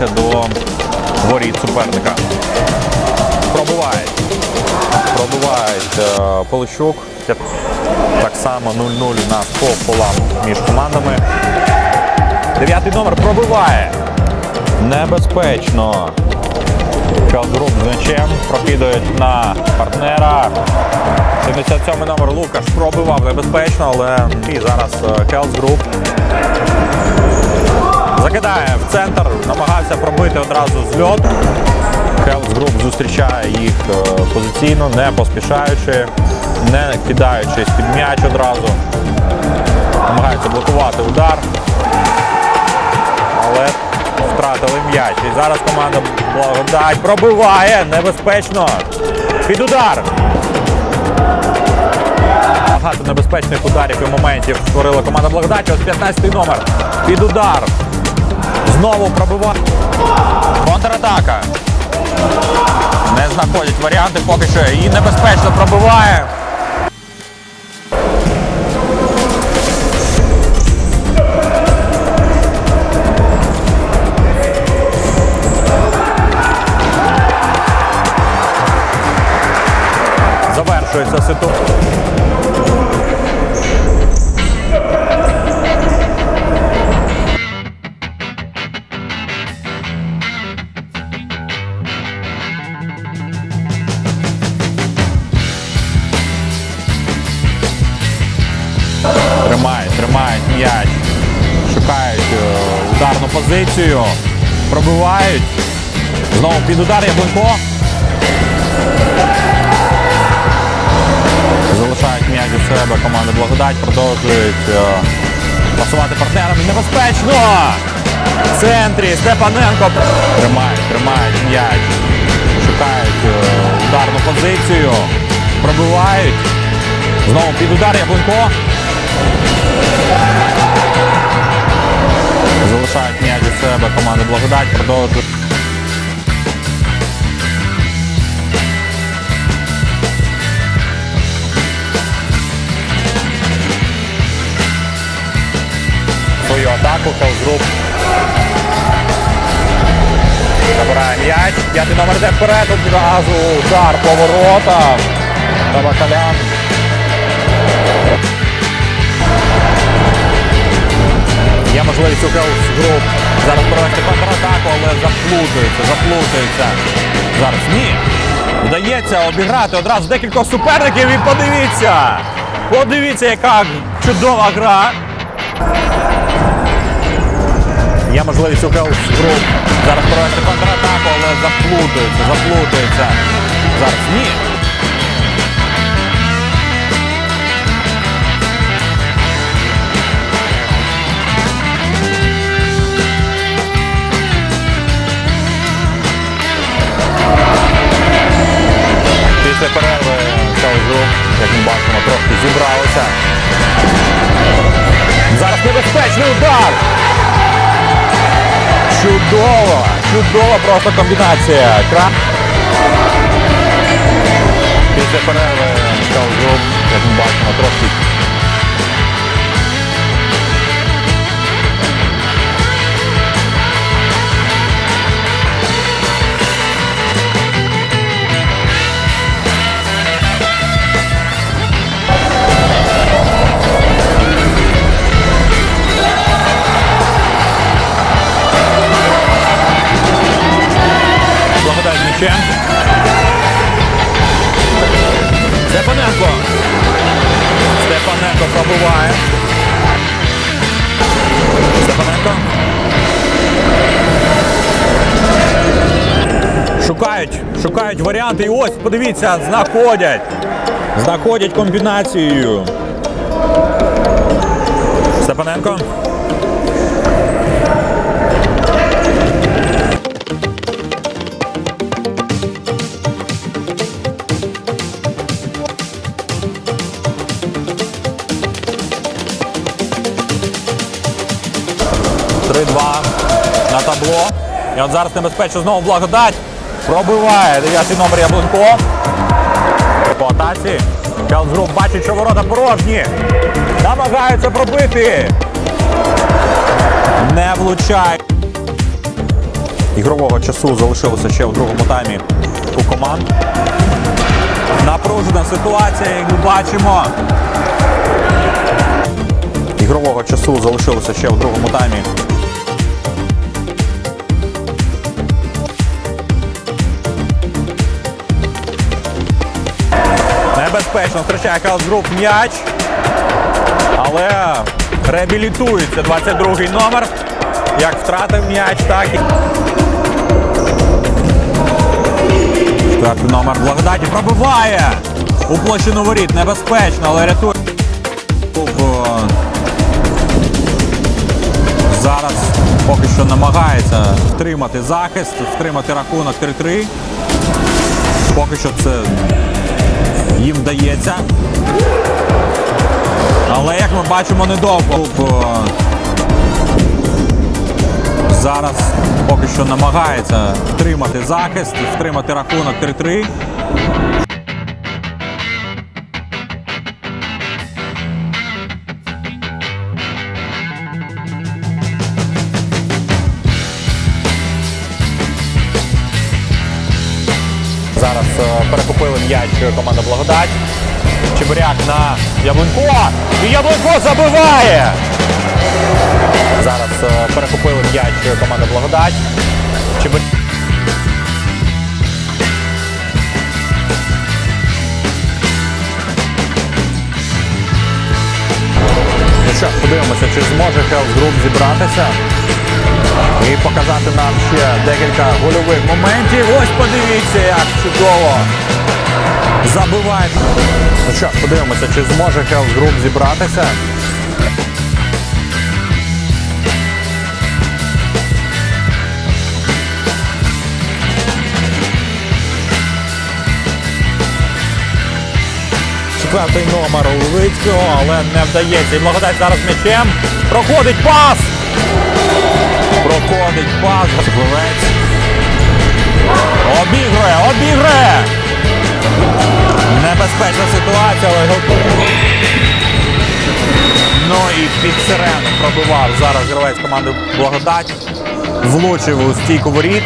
наближається до воріт суперника. Пробувають. Пробувають е, Полищук. Так само 0-0 у нас по полам між командами. Дев'ятий номер пробиває. Небезпечно. Фелдгруп з м'ячем прокидають на партнера. 77 номер Лукаш пробивав небезпечно, але і зараз Хелс Груп закидає в центр, намагався пробити одразу з льоту. Хелс Груп зустрічає їх е, позиційно, не поспішаючи, не кидаючись під м'яч одразу. Намагається блокувати удар. Але втратили м'яч. І зараз команда Благодать пробиває небезпечно. Під удар. Багато небезпечних ударів і моментів створила команда Благодаті. Ось 15-й номер. Під удар. Знову пробиває. Контратака. Не знаходять варіанти поки що. І небезпечно пробиває. Завершується ситуація. Позицію. Пробивають. Знову під удар Яблунько. Залишають м'яч у себе команда Благодать, продовжують е, пасувати партнерам. Небезпечно! В центрі Степаненко тримають, тримають м'яч. Шукають е, ударну позицію. Пробивають. Знову під удар Яблунько. Залишають м'яч у себе команда Благодать, продовжують. свою атаку. Хелзгруп забирає м'яч. П'ятий номер йде вперед. Одразу удар по. Табакалян. Є можливість у Хелзгруп зараз провести контратаку, але заплутується, заплутується. Зараз ні. Вдається обіграти одразу декількох суперників і подивіться! Подивіться, яка чудова гра. Є можливість у Хелс Груп зараз провести контратаку, але заплутується, заплутується. Зараз ні. Як ми бачимо, трошки зібралися. Зараз небезпечний удар. Чудово! Чудова просто комбінація. Степаненко. Степаненко пробиває. Степаненко. Шукають, шукають варіанти. І ось, подивіться, знаходять. Знаходять комбінацію. Степаненко. І от зараз небезпечно знову благодать. Пробиває дев'ятий номер Яблунько. По атаці. Келзгруп бачить, що ворота порожні. Намагаються пробити. Не влучає. ігрового часу залишилося ще у другому таймі у команд. Напружена ситуація, як ми бачимо. Ігрового часу залишилося ще у другому таймі. Небезпечно втрачає Калс м'яч. Але реабілітується 22-й номер. Як втратив м'яч, так і. Четвертий номер благодаті пробиває у площину воріт. Небезпечно, але рятує. Зараз поки що намагається втримати захист, втримати рахунок 3-3. Поки що це їм вдається. Але як ми бачимо, недовго. Зараз поки що намагається втримати захист, втримати рахунок 3-3. Зараз е, перехопили м'яч команда Благодать. Чебуряк на Яблунько. І Яблунько забиває. Зараз е, перехопили м'яч команда Благодать. Чебуряк. Ну що, подивимося, чи зможе Хелс Груп зібратися і показати нам ще декілька гольових моментів. Ось подивіться, як чудово забиває. Ну що, подивимося, чи зможе Хелс Груп зібратися. Четвертий номер у Левицького, але не вдається. І благодать зараз м'ячем. Проходить пас! Проходить пас. Пливець. Обігрує, обігрує! Небезпечна ситуація, але Ну і під сирену пробивав зараз гравець команди Благодать. Влучив у стійку воріт.